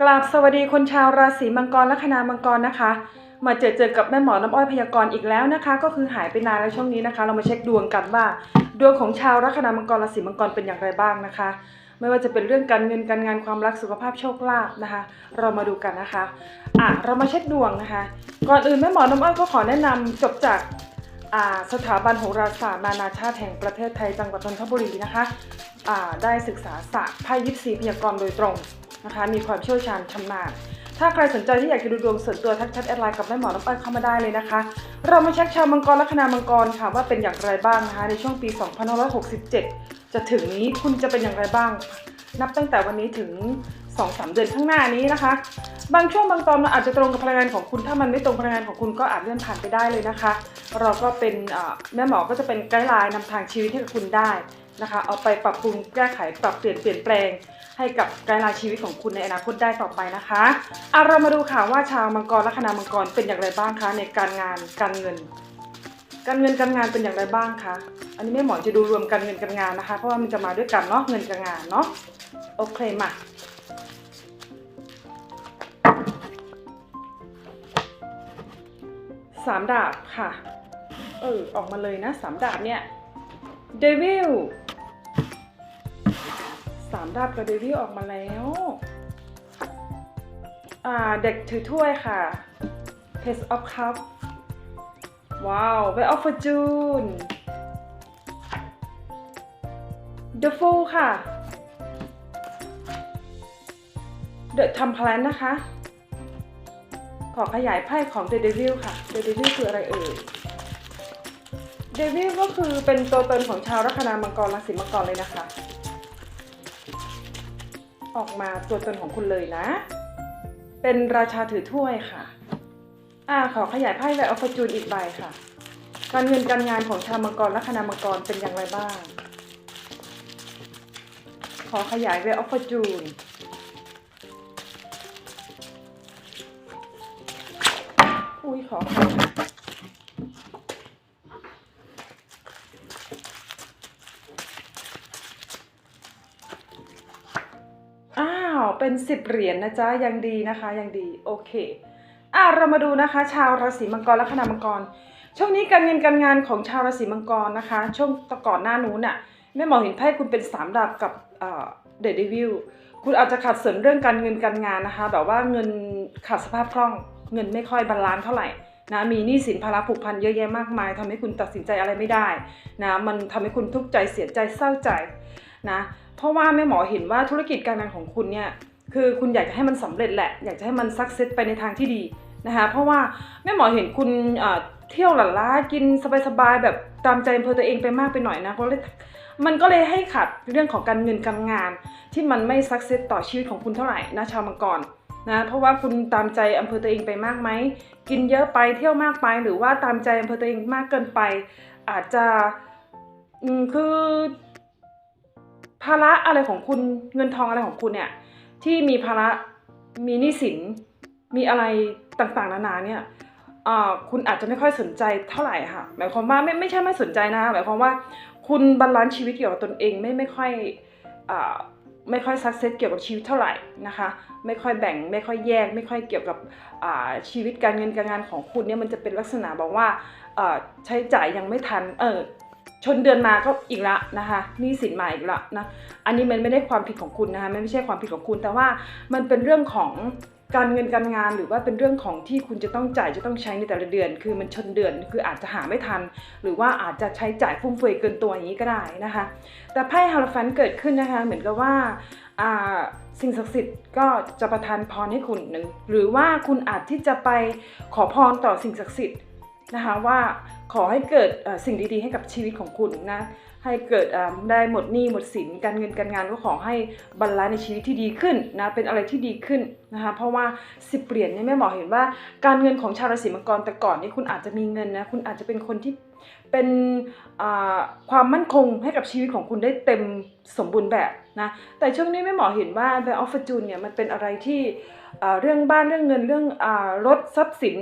กราบสวัสดีคนชาวราศีมังกรและคณามังกรนะคะ มาเจอเจอกับแม่หมอน้ำอ้อยพยากรณ์อีกแล้วนะคะ ก็คือหายไปนานแล้วช่วงนี้นะคะ เรามาเช็คดวงกันว่า ดวงของชาวลัคนามังกรราศีมังกรเป็นอย่างไรบ้างนะคะ ไม่ว่าจะเป็นเรื่องการเงินการงานความรักสุขภาพโชคลาภนะคะ เรามาดูกันนะคะอะเรามาเช็คดวงนะคะ ก่อนอื่นแม่หมอน้ำอ้อยก็ขอแนะนำจบจากอ่าสถาบันโหราศาสตร์นานาชาติแห่งประเทศไทยจังหวัดนนทบุรีนะคะ ได้ศึกษาศาสตร์ไพ่ยิปซีพยากรณ์โดยตรงนะคะมีความเชี่ยวชาญชำนาญถ้าใครสนใจที่อยากจะดูดวงส่วนตัวทักแชทแอดไลน์กับแม่หมอน้ำอ้อยเข้ามาได้เลยนะคะ เรามาเช็คชาวมังกรและคณามังกรค่ะว่าเป็นอย่างไรบ้างนะคะในช่วงปี 2567 จะถึงนี้คุณจะเป็นอย่างไรบ้าง นับตั้งแต่วันนี้ถึง 2-3 เดือนข้างหน้านี้นะคะ บางช่วงบางตอนมันอาจจะตรงกับพลังงานของคุณถ้ามันไม่ตรงพลังงานของคุณก็อาจเลื่อนผ่านไปได้เลยนะคะ เราก็เป็นแม่หมอก็จะเป็นไกด์ไลน์นำทางชีวิตให้กับคุณได้ นะคะ เอาไปปรับปรุงแก้ไขปรับเปลี่ยนเปลี่ยนแปลง ให้กับไกด์ไลน์ชีวิตของคุณในอนาคตได้ต่อไปนะคะเอะเรามาดูค่ะว่าชาวมังกรและคณามังกรเป็นอย่างไรบ้างคะในการงานการเงิน การเงินการงานเป็นอย่างไรบ้างคะอันนี้แม่หมอจะดูรวมการเงินการงานนะคะ เพราะว่ามันจะมาด้วยกันเนาะเงินการงานเนาะโอเคมาสามดาบค่ะ เออ ออกมาเลยนะสามดาบเนี่ยเดวิล ดาบกับเดวิลออกมาแล้ว อ่า เด็กถือถ้วยค่ะ Page of Cup ว้าว Way of Fortune The Fool ค่ะ The ทำ plan นะคะ ขอขยายไพ่ของ The Devil ค่ะ The Devil คืออะไรเอ่ย Devil ก็คือเป็นตัวตนของชาวลัคนามังกรราศีมังกรเลยนะคะ ออกมาตัวตนของคุณเลยนะ เป็นราชาถือถ้วยค่ะ อ่าขอขยายไพ่ไวออฟจูนอีกใบค่ะ การเงินการงานของชาวมังกรและคณามังกรเป็นอย่างไรบ้าง ขอขยายไวออฟจูนอุ้ยขอค่ะ เป็นสิบเหรียญนะจ๊ะยังดีนะคะยังดีโอเคอะเรามาดูนะคะ ชาวราศีมังกรและคณามังกร ช่วงนี้การเงินการงานของชาวราศีมังกรนะคะ ช่วงตะก่อนหน้านู้นน่ะแม่หมอเห็นไพ่คุณเป็นสามดาบกับเดอะเดวิลคุณอาจจะขาดสนเรื่องการเงินการงานนะคะ แบบว่าเงินขาดสภาพคล่อง เงินไม่ค่อยบาลานซ์เท่าไหร่นะมีหนี้สินภาระผูกพันเยอะแยะมากมายทำให้คุณตัดสินใจอะไรไม่ได้นะมันทำให้คุณทุกข์ใจเสียใจเศร้าใจ นะเพราะว่าแม่หมอเห็นว่าธุรกิจการงานของคุณเนี่ยคือคุณอยากจะให้มันสำเร็จแหละ อยากจะให้มันสักเซสไปในทางที่ดีนะคะเพราะว่าแม่หมอเห็นคุณเที่ยวหลั่นล้ากินสบายๆแบบตามใจอำเภอตัวเองไปมากไปหน่อยนะก็เลยมันก็เลยให้ขัดเรื่องของการเงินการงาน ที่มันไม่สักเซสต่อชีวิตของคุณเท่าไหร่นะชาวมังกรนะเพราะว่าคุณตามใจอำเภอตัวเองไปมากไหมกินเยอะไปเที่ยวมากไป หรือว่าตามใจอำเภอตัวเองมากเกินไป อาจจะคือาระอะไรของคุณเงินทองอะไรของคุณเนี่ยที่มีภาระมีหนี้สินมีอะไรต่างๆนานาเนี่ยคุณอาจจะไม่ค่อยสนใจเท่าไหร่ค่ะหมายความว่าไม่ไม่ใช่ไม่สนใจนะหมายความว่าคุณบาลานซ์ชีวิตเกี่ยวกับตนเองไม่ไม่ค่อยอไม่ค่อยสักเซสเกี่ยวกับชีวิตเท่าไหร่นะคะ ไม่ค่อยแบ่งไม่ค่อยแยก ไม่ค่อยเกี่ยวกับชีวิตการเงินการงานของคุณเนี่ยมันจะเป็นลักษณะบอกว่าใช้จ่ายยังไม่ทันเออ ชนเดือนมาก็อีกละนะคะนี้สินมาอีกละนะอันนี้มันไม่ได้ความผิดของคุณนะคะมันไม่ใช่ความผิดของคุณ แต่ว่ามันเป็นเรื่องของการเงินการงานหรือว่าเป็นเรื่องของที่คุณจะต้องจ่ายจะต้องใช้ในแต่ละเดือน คือมันชนเดือนคืออาจจะหาไม่ทัน หรือว่าอาจจะใช้จ่ายฟุ่มเฟือยเกินตัวอย่างนี้ก็ได้นะคะ แต่ไพ่ฮาร์ฟันเกิดขึ้นนะคะ เหมือนกับว่าสิ่งศักดิ์สิทธิ์ก็จะประทานพรให้คุณหนึ่งหรือว่าคุณอาจที่จะไปขอพรต่อสิ่งศักดิ์สิทธิ์นะคะว่า ขอให้เกิดสิ่งดีๆ ให้กับชีวิตของคุณนะ ให้เกิดได้หมดหนี้หมดสินการเงินการงานก็ขอให้บรรลัยในชีวิตที่ดีขึ้นนะเป็นอะไรที่ดีขึ้นนะคะเพราะว่าสิบเหรียญเนี่ยแม่หมอเห็นว่าการเงินของชาวราศีมังกรแต่ก่อนนี่คุณอาจจะมีเงินนะคุณอาจจะเป็นคนที่เป็นความมั่นคงให้กับชีวิตของคุณได้เต็มสมบูรณ์แบบนะแต่ช่วงนี้แม่หมอเห็นว่าแบออฟฟจูนเนี่ยมันเป็นอะไรที่เรื่องบ้านเรื่องเงินเรื่องอรถทรัพย์สิน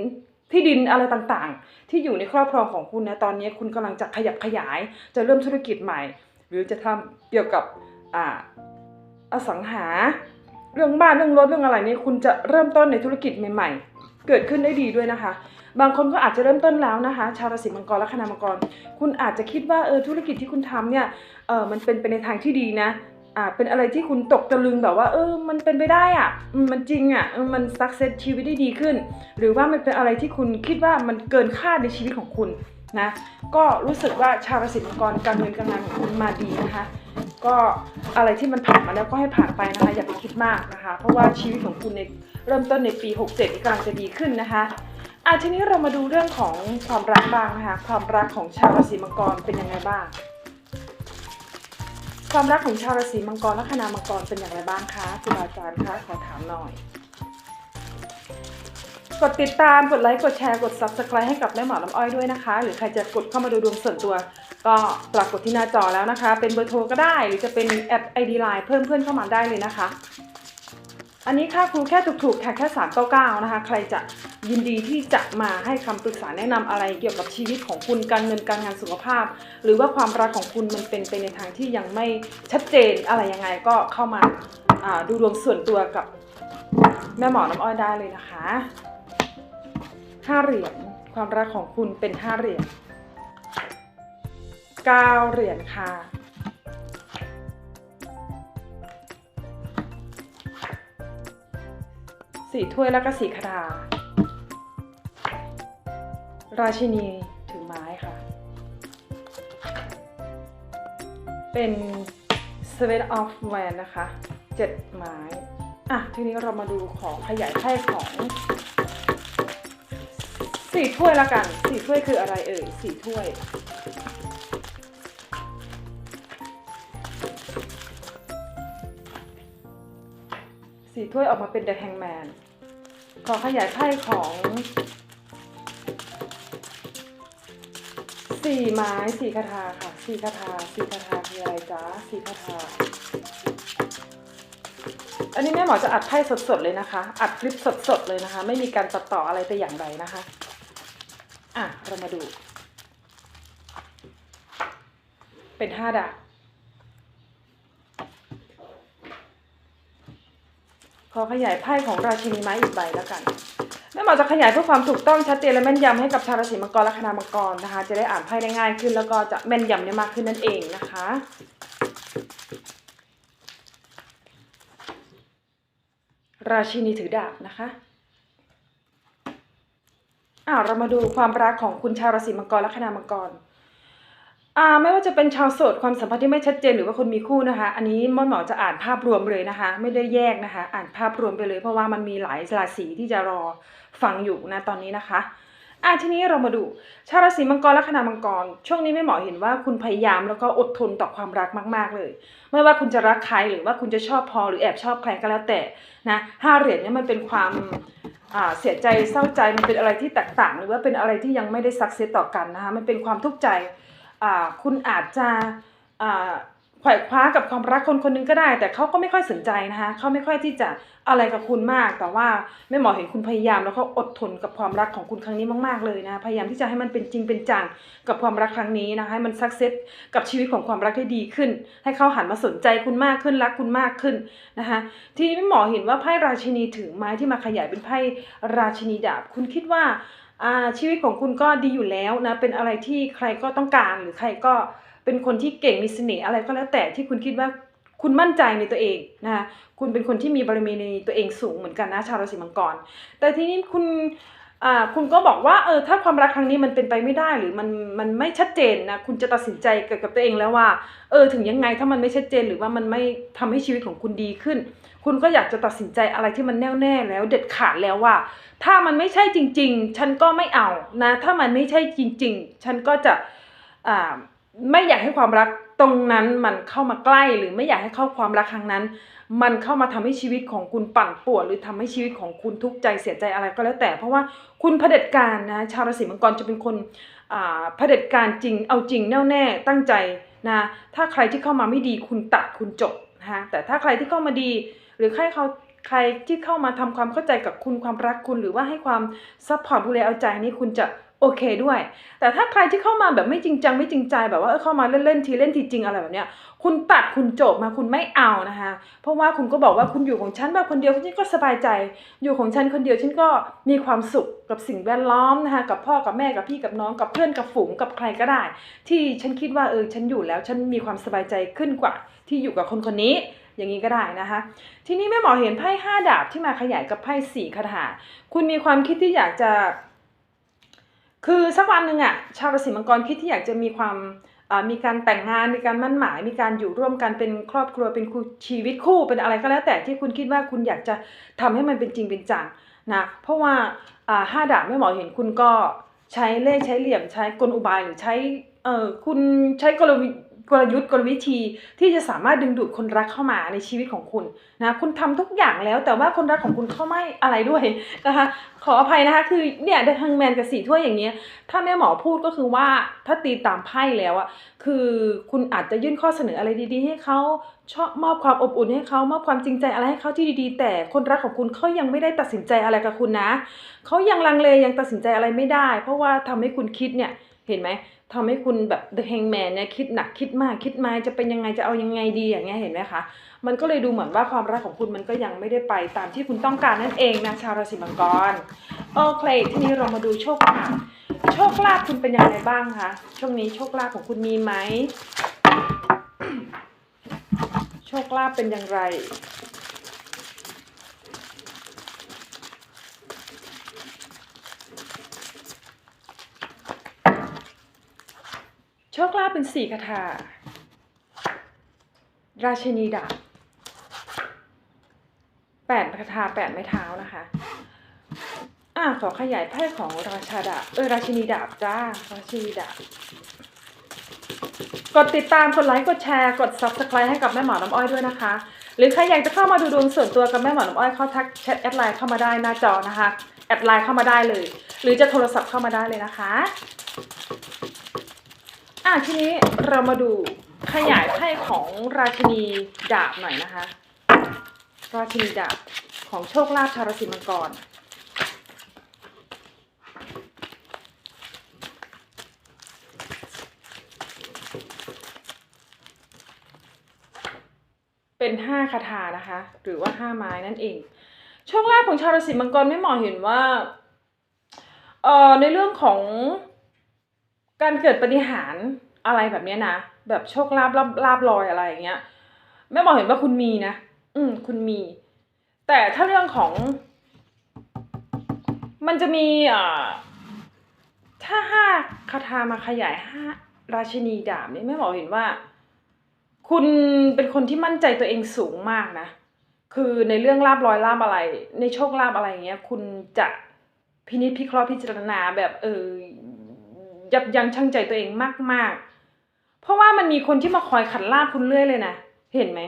ที่ดินอะไรต่างๆ ที่อยู่ในครอบครองของคุณนะตอนนี้คุณกำลังจะขยับขยาย จะเริ่มธุรกิจใหม่ หรือจะทำเกี่ยวกับอ่าอสังหา เรื่องบ้านเรื่องรถเรื่องอะไรนี่คุณจะเริ่มต้นในธุรกิจใหม่ ๆ เกิดขึ้นได้ดีด้วยนะคะ บางคนก็อาจจะเริ่มต้นแล้วนะคะ ชาวราศีมังกรและคณามังกร คุณอาจจะคิดว่าเออธุรกิจที่คุณทำเนี่ยเออมันเป็นไปในทางที่ดีนะ อ่าเป็นอะไรที่คุณตกตะลึงแบบว่า เออ มันเป็นไปได้อะ มันจริงอะมันสักเซสชีวิตได้ดีขึ้น หรือว่ามันเป็นอะไรที่คุณคิดว่ามันเกินคาดในชีวิตของคุณนะก็รู้สึกว่าชาวราศีมังกรการเงินการงานของคุณมาดีนะคะ ก็อะไรที่มันผ่านมาแล้วก็ให้ผ่านไปนะคะ อย่าไปคิดมากนะคะ เพราะว่าชีวิตของคุณในเริ่มต้นในปี 67นี่กำลังจะดีขึ้นนะคะอะทีนี้เรามาดูเรื่องของความรักบ้างนะคะ ความรักของชาวราศีมังกรเป็นยังไงบ้าง ความรักของชาวราศีมังกรและคณามังกรเป็นอย่างไรบ้างคะคุณอาจารย์คะขอถามหน่อย กดติดตามกดไลค์กดแชร์กด subscribe ให้กับแม่หมอลำอ้อยด้วยนะคะ หรือใครจะกดเข้ามาดูดวงส่วนตัว ก็ปรากฏที่หน้าจอแล้วนะคะ เป็นเบอร์โทรก็ได้ หรือจะเป็นแอป ID Line เพิ่มเพื่อนเข้ามาได้เลยนะคะ อันนี้ค่าครูแค่ถูกๆแค่แค่ 399 นะคะ ใครจะยินดีที่จะมาให้คำปรึกษาแนะนำอะไรเกี่ยวกับชีวิตของคุณการเงินการงานสุขภาพ หรือว่าความรักของคุณมันเป็นไปในทางที่ยังไม่ชัดเจนอะไรยังไงก็เข้ามาอ่าดูดวงส่วนตัวกับแม่หมอน้ำอ้อยได้เลยนะคะห้าเหรียญความรักของคุณเป็นห้าเหรียญเก้าเหรียญค่ะ สี่ถ้วยแล้วก็สี่คดา ราชินีถือไม้ค่ะ เป็น seven of w a n นะคะเจ็ดไม้ อะ ทีนี้เรามาดูของขยายไพ่ของสี่ถ้วยละกันสี่ถ้วยคืออะไรเอ่ยสี่ถ้วยสี่ถ้วยออกมาเป็น The Hangman ขอขยายไพ่ของสี่ไม้สี่คาถาค่ะสี่คาถาสี่คาถาคืออะไรจ๊ะสี่คาถาอันนี้แม่หมอจะอัดไพ่สดๆเลยนะคะ อัดคลิปสดๆเลยนะคะ ไม่มีการตัดต่ออะไรแต่อย่างใดนะคะ อะเรามาดู เป็นห้าดาบ อขยายไพ่ของราชินีไม้อีกใบแล้วกันแม่หมอจะขยายเพื่อความถูกต้องชัดเจนและแม่นยำให้กับชาวราศีมังกรและคณามังกรนะคะ จะได้อ่านไพ่ได้ง่ายขึ้น แล้วก็จะแม่นยำได้มากขึ้นนั่นเองนะคะราชินีถือดาบนะคะอ้าวเรามาดูความรักของคุณชาวราศีมังกรและคณามังกร อ่าไม่ว่าจะเป็นชาวโสดความสัมพันธ์ที่ไม่ชัดเจนหรือว่าคนมีคู่นะคะ อันนี้ม่อนหมอจะอ่านภาพรวมเลยนะคะ ไม่ได้แยกนะคะ อ่านภาพรวมไปเลย เพราะว่ามันมีหลายราศีที่จะรอฟังอยู่นะตอนนี้นะคะอ่าทีนี้เรามาดู ชาวราศีมังกรและคณามังกร ช่วงนี้แม่หมอเห็นว่าคุณพยายามแล้วก็อดทนต่อความรักมาก ๆ เลย ไม่ว่าคุณจะรักใครหรือว่าคุณจะชอบพอหรือแอบชอบใครก็แล้วแต่นะห้าเหรียญเนี่ยมันเป็นความเสียใจเศร้าใจมันเป็นอะไรที่แตกต่าง หรือว่าเป็นอะไรที่ยังไม่ได้สักเซสต่อกันนะคะมันเป็นความทุกข์ใจ คุณอาจจะอ่าไขว่คว้ากับความรักคนคนหนึงก็ได้ แต่เขาก็ไม่ค่อยสนใจนะคะเขาไม่ค่อยที่จะอะไรกับคุณมาก แต่ว่าแม่หมอเห็นคุณพยายามแล้วก็อดทนกับความรักของคุณครั้งนี้มากๆเลยนะ พยายามที่จะให้มันเป็นจริงเป็นจังกับความรักครั้งนี้นะคะให้มันสักเซสกับชีวิตของความรักได้ดีขึ้น ให้เขาหันมาสนใจคุณมากขึ้นรักคุณมากขึ้นนะคะทีนี้แม่หมอเห็นว่าไพ่ราชินีถือไม้ที่มาขยายเป็นไพ่ราชินีดาบ คุณคิดว่า ชีวิตของคุณก็ดีอยู่แล้วนะเป็นอะไรที่ใครก็ต้องการหรือใครก็เป็นคนที่เก่งมีเสน่ห์อะไรก็แล้วแต่ที่คุณคิดว่าคุณมั่นใจในตัวเองนะคะคุณเป็นคนที่มีบารมีในตัวเองสูงเหมือนกันนะชาวราศีมังกร แต่ทีนี้คุณอาคุณก็บอกว่าเออถ้าความรักครั้งนี้มันเป็นไปไม่ได้หรือมันมันไม่ชัดเจนนะคุณจะตัดสินใจเกี่ยวกับตัวเองแล้วว่าเออถึงยังไงถ้ามันไม่ชัดเจนหรือว่ามันไม่ทำให้ชีวิตของคุณดีขึ้น คุณก็อยากจะตัดสินใจอะไรที่มันแน่วแน่แล้วเด็ดขาดแล้วว่า ถ้ามันไม่ใช่จริง ๆ ฉันก็ไม่เอานะ ถ้ามันไม่ใช่จริง ๆ ฉันก็จะไม่อยากให้ความรักตรงนั้นมันเข้ามาใกล้หรือไม่อยากให้เข้าความรักครั้งนั้น มันเข้ามาทำให้ชีวิตของคุณปั่นป่วนหรือทำให้ชีวิตของคุณทุกข์ใจเสียใจอะไรก็แล้วแต่ เพราะว่าคุณเผด็จการนะชาวราศีมังกรจะเป็นคนเผด็จการจริงเอาจริงแน่วแน่ตั้งใจนะถ้าใครที่เข้ามาไม่ดีคุณตัดคุณจบนะคะแต่ถ้าใครที่เข้ามาดี หรือใครเขาใครที่เข้ามาทำความเข้าใจกับคุณความรักคุณ หรือว่าให้ความซัพพอร์ตดูแลเอาใจนี่คุณจะโอเคด้วย แต่ถ้าใครที่เข้ามาแบบไม่จริงจังไม่จริงใจแบบว่าเออเข้ามาเล่นๆทีเล่นทีจริงอะไรแบบเนี้ย คุณตัดคุณจบมาคุณไม่เอานะคะ เพราะว่าคุณก็บอกว่าคุณอยู่ของฉันแบบคนเดียวฉันก็สบายใจ อยู่ของฉันคนเดียวฉันก็มีความสุขกับสิ่งแวดล้อมนะคะกับพ่อกับแม่กับพี่กับน้องกับเพื่อนกับฝูงกับใครก็ได้ ที่ฉันคิดว่าเออฉันอยู่แล้วฉันมีความสบายใจขึ้นกว่า ที่อยู่กับคนคนนี้ อย่างนี้ก็ได้นะคะ ทีนี้แม่หมอเห็นไพ่ห้าดาบที่มาขยายกับไพ่สี่คาถา คุณมีความคิดที่อยากจะ คือสักวันหนึ่งอะชาวราศีมังกรคิดที่อยากจะมีความมีการแต่งงานมีการมั่นหมาย มีการอยู่ร่วมกันเป็นครอบครัวเป็นชีวิตคู่เป็นอะไรก็แล้ว แต่ที่คุณคิดว่าคุณอยากจะทำให้มันเป็นจริงเป็นจังนะเพราะว่าห้าดาบแม่หมอเห็นคุณก็ใช้เล่ใช้เหลี่ยมใช้กลอุบายหรือใช้เออคุณใช้กลวิ กลยุทธ์กลวิธีที่จะสามารถดึงดูดคนรักเข้ามาในชีวิตของคุณนะคุณทำทุกอย่างแล้วแต่ว่าคนรักของคุณเข้าไม่อะไรด้วยนะคะขออภัยนะคะคือเนี่ยเดอะฮังแมนกับสีถ้วยอย่างเงี้ยถ้าแม่หมอพูดก็คือว่าถ้าตีตามไพ่แล้วอะคือคุณอาจจะยื่นข้อเสนออะไรดี ๆ ให้เขาชอบมอบความอบอุ่นให้เขามอบความจริงใจอะไรให้เขาที่ดีๆ แต่คนรักของคุณเขายังไม่ได้ตัดสินใจอะไรกับคุณนะเขายังลังเลยังตัดสินใจอะไรไม่ได้ เพราะว่าทำให้คุณคิดเนี่ยเห็นไหม ทำให้คุณแบบ The Hangman เนี่ยคิดหนักคิดมากคิดมาจะเป็นยังไงจะเอายังไงดีอย่างเงี้ยเห็นไหมคะมันก็เลยดูเหมือนว่าความรักของคุณมันก็ยังไม่ได้ไปตามที่คุณต้องการนั่นเองนะชาวราศีมังกรโอเคทีนี้เรามาดูโชคลาภโชคลาภคุณเป็นยังไงบ้างคะช่วงนี้โชคลาภของคุณมีไหมโชคลาภเป็นอย่างไร ชคลาภเป็นสี่คาถา ราชินีดาบแปดคาถาแปดไม้เท้านะคะ อะขอขยายไพ่ของราชาดาบเออราชินีดาบจ้า ราชินีดาบ กดติดตามกดไลค์กดแชร์กด subscribe ให้กับแม่หมอน้ำอ้อยด้วยนะคะ หรือใครอยากจะเข้ามาดูดวงส่วนตัวกับแม่หมอน้ำอ้อยเข้าทักแชทแอดไลน์เข้ามาได้หน้าจอนะคะ แอดไลน์เข้ามาได้เลย หรือจะโทรศัพท์เข้ามาได้เลยนะคะ อะทีนี้เรามาดูขยายไพ่ของราชินีดาบหน่อยนะคะ ราชินีดาบของโชคลาภชาวราศีมังกรเป็นห้าคาถานะคะ หรือว่าห้าไม้นั่นเอง โชคลาภของชาวราศีมังกรไม่หมอเห็นว่าเอ่อในเรื่องของ การเกิดปฏิหารอะไรแบบเนี้ยนะแบบโชคลาภลาบลาบลอยอะไรอย่างเงี้ยแม่หมอเห็นว่าคุณมีนะอืมคุณมี แต่ถ้าเรื่องของ มันจะมีอ่าถ้าห้าคาถามาขยายห้าราชินีดาบนี่แม่หมอเห็นว่า คุณเป็นคนที่มั่นใจตัวเองสูงมากนะ คือในเรื่องลาบลอยลาบอะไร ในโชคลาบอะไรอย่างเงี้ย คุณจะพินิจพิเคราะห์พิจารณาแบบเออ ยับยั้งชั่งใจตัวเองมากๆ เพราะว่ามันมีคนที่มาคอยขัดลาบคุณเรื่อยเลยนะ เห็นไหม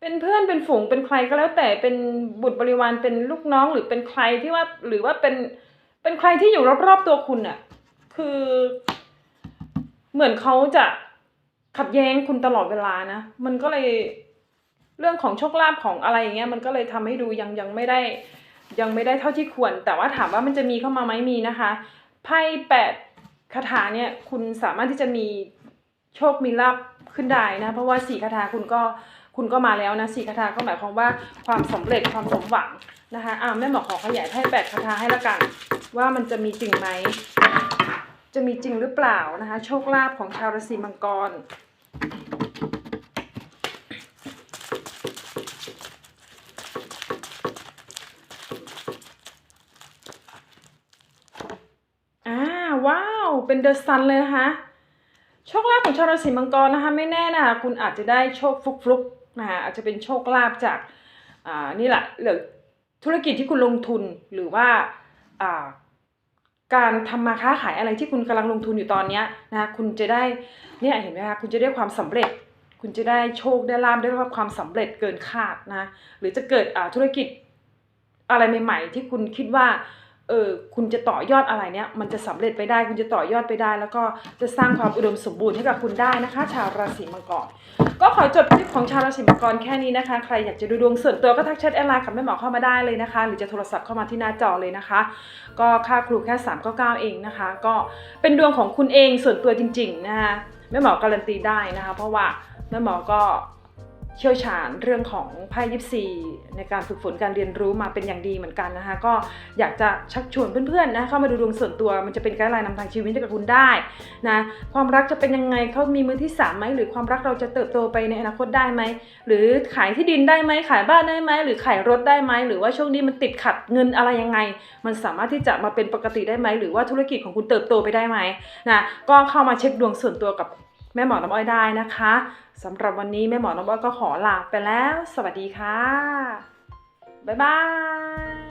เป็นเพื่อนเป็นฝูงเป็นใครก็แล้วแต่เป็นบุตรบริวารเป็นลูกน้องหรือเป็นใครที่ว่าหรือว่าเป็นเป็นใครที่อยู่รอบๆตัวคุณอะคือเหมือนเขาจะขัดแย้งคุณตลอดเวลานะ มันก็เลยเรื่องของโชคลาภของอะไรอย่างเงี้ยมันก็เลยทำให้ดูยังยังไม่ได้ยังไม่ได้เท่าที่ควร แต่ว่าถามว่ามันจะมีเข้ามาไหมมีนะคะไพ่แปด คาถาเนี่ยคุณสามารถที่จะมีโชคมีลาบขึ้นได้นะเพราะว่าสี่คาถาคุณก็คุณก็มาแล้วนะสี่คาถาก็หมายความว่าความสำเร็จความสมหวังนะคะอ่าแม่หมอขอขยายไพ่แปดคาถาให้ละกัน ว่ามันจะมีจริงไหมจะมีจริงหรือเปล่านะคะ โชคลาภของชาวราศีมังกร อ่าว้าว เป็นเดอะซันเลยนะคะ โชคลาภของชาวราศีมังกรนะคะ ไม่แน่นะคะคุณอาจจะได้โชคฟลุกๆนะคะอาจจะเป็นโชคลาภจากอ่านี่แหละหรือธุรกิจที่คุณลงทุนหรือว่าอ่าการทำมาค้าขายอะไรที่คุณกำลังลงทุนอยู่ตอนเนี้ยนะคะคุณจะได้เนี่ยเห็นไหมคะคุณจะได้ความสำเร็จ คุณจะได้โชคได้ลาบได้รับความสำเร็จเกินคาดนะหรือจะเกิดอ่าธุรกิจอะไรใหม่ ๆ ที่คุณคิดว่า เออคุณจะต่อยอดอะไรเนี่ยมันจะสำเร็จไปได้ คุณจะต่อยอดไปได้ แล้วก็จะสร้างความอุดมสมบูรณ์ให้กับคุณได้นะคะ ชาวราศีมังกรก็ขอจบคลิปของชาวราศีมังกรแค่นี้นะคะ ใครอยากจะดูดวงส่วนตัวก็ทักแชทแอดไลน์กับแม่หมอเข้ามาได้เลยนะคะ หรือจะโทรศัพท์เข้ามาที่หน้าจอเลยนะคะ ก็ค่าครูแค่399เองนะคะ ก็เป็นดวงของคุณเองส่วนตัวจริงๆนะคะแม่หมอการันตีได้นะคะ เพราะว่าแม่หมอก็ เชี่ยวชาญเรื่องของไพ่ยิปซีในการฝึกฝนการเรียนรู้มาเป็นอย่างดีเหมือนกันนะคะ ก็อยากจะชักชวนเพื่อนๆนะเข้ามาดูดวงส่วนตัวมันจะเป็นไกด์ไลน์นำทางชีวิตให้กับคุณได้นะความรักจะเป็นยังไงเขามีมือที่สามไหมหรือความรักเราจะเติบโตไปในอนาคตได้ไหมหรือขายที่ดินได้ไหมขายบ้านได้ไหมหรือขายรถได้ไหมหรือว่าช่วงนี้มันติดขัดเงินอะไรยังไง มันสามารถที่จะมาเป็นปกติได้ไหมหรือว่าธุรกิจของคุณเติบโตไปได้ไหมนะก็เข้ามาเช็คดวงส่วนตัวกับ แม่หมอน้ำอ้อยได้นะคะสำหรับวันนี้แม่หมอน้ำอ้อยก็ขอลาไปแล้ว สวัสดีค่ะ บ๊ายบาย